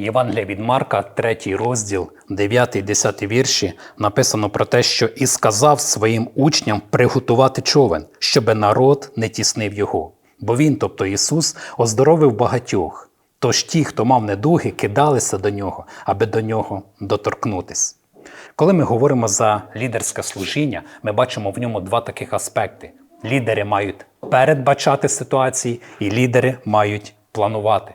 Євангелія від Марка, 3 розділ, 9-10 вірші, написано про те, що і сказав своїм учням приготувати човен, щоби народ не тіснив його. Бо він, тобто Ісус, оздоровив багатьох. Тож ті, хто мав недуги, кидалися до нього, аби до нього доторкнутись. Коли ми говоримо за лідерське служіння, ми бачимо в ньому два таких аспекти: лідери мають передбачати ситуації, і лідери мають планувати.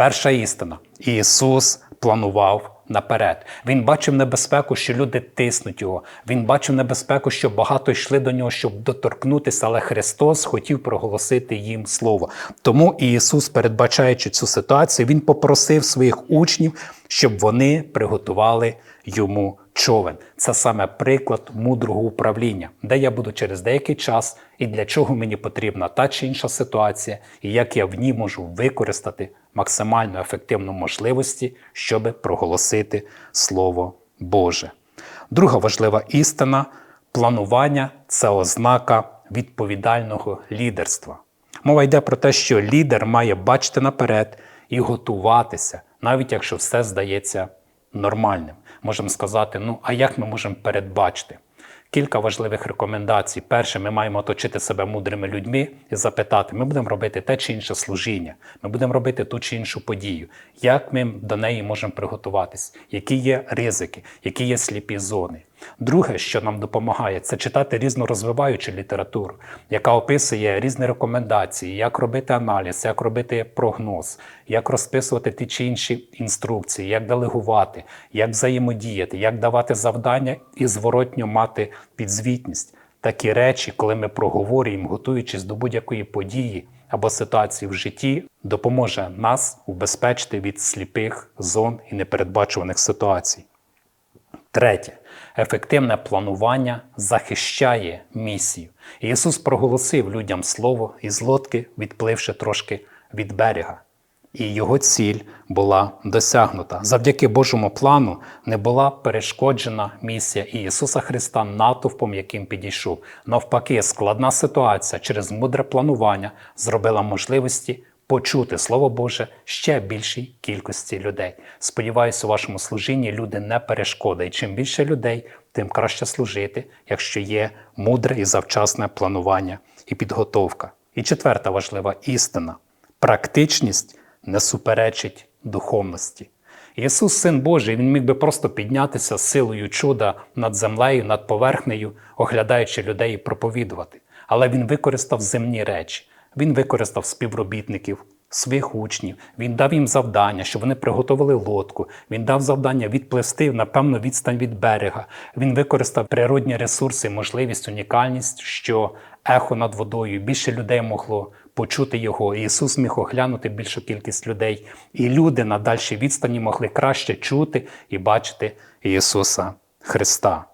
Перша істина: Ісус планував наперед. Він бачив небезпеку, що люди тиснуть його. Він бачив небезпеку, що багато йшли до нього, щоб доторкнутися, але Христос хотів проголосити їм слово. Тому Ісус, передбачаючи цю ситуацію, Він попросив своїх учнів, щоб вони приготували йому човен. Це саме приклад мудрого управління, де я буду через деякий час і для чого мені потрібна та чи інша ситуація, і як я в ній можу використати максимально ефективну можливості, щоб проголосити Слово Боже. Друга важлива істина планування це ознака відповідального лідерства. Мова йде про те, що лідер має бачити наперед і готуватися, навіть якщо все здається нормальним. Можемо сказати, ну а як ми можемо передбачити? Кілька важливих рекомендацій. Перше, ми маємо оточити себе мудрими людьми і запитати, ми будемо робити те чи інше служіння, ми будемо робити ту чи іншу подію. Як ми до неї можемо приготуватись? Які є ризики, які є сліпі зони? Друге, що нам допомагає, це читати різнорозвиваючу літературу, яка описує різні рекомендації, як робити аналіз, як робити прогноз, як розписувати ті чи інші інструкції, як делегувати, як взаємодіяти, як давати завдання і зворотньо мати підзвітність. Такі речі, коли ми проговорюємо, готуючись до будь-якої події або ситуації в житті, допоможе нас убезпечити від сліпих зон і непередбачуваних ситуацій. Третє, ефективне планування захищає місію. Ісус проголосив людям слово із лодки, відпливши трошки від берега. І його ціль була досягнута. Завдяки Божому плану не була перешкоджена місія Ісуса Христа натовпом, яким підійшов. Навпаки, складна ситуація через мудре планування зробила можливості почути Слово Боже ще більшій кількості людей. Сподіваюся, у вашому служінні люди не перешкода. І чим більше людей, тим краще служити, якщо є мудре і завчасне планування і підготовка. І четверта важлива істина: практичність не суперечить духовності. Ісус, Син Божий, Він міг би просто піднятися силою чуда над землею, над поверхнею, оглядаючи людей і проповідувати. Але Він використав земні речі. Він використав співробітників, своїх учнів, він дав їм завдання, щоб вони приготували лодку. Він дав завдання відплести на певну відстань від берега. Він використав природні ресурси, можливість, унікальність, що ехо над водою більше людей могло почути його. Ісус міг оглянути більшу кількість людей, і люди на дальшій відстані могли краще чути і бачити Ісуса Христа.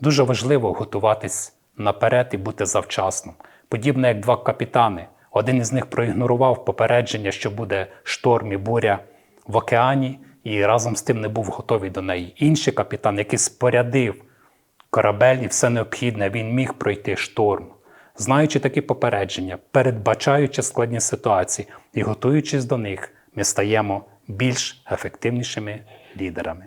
Дуже важливо готуватись наперед і бути завчасним. Подібно як два капітани. Один із них проігнорував попередження, що буде шторм і буря в океані, і разом з тим не був готовий до неї. Інший капітан, який спорядив корабель і все необхідне, він міг пройти шторм. Знаючи такі попередження, передбачаючи складні ситуації і готуючись до них, ми стаємо більш ефективнішими лідерами.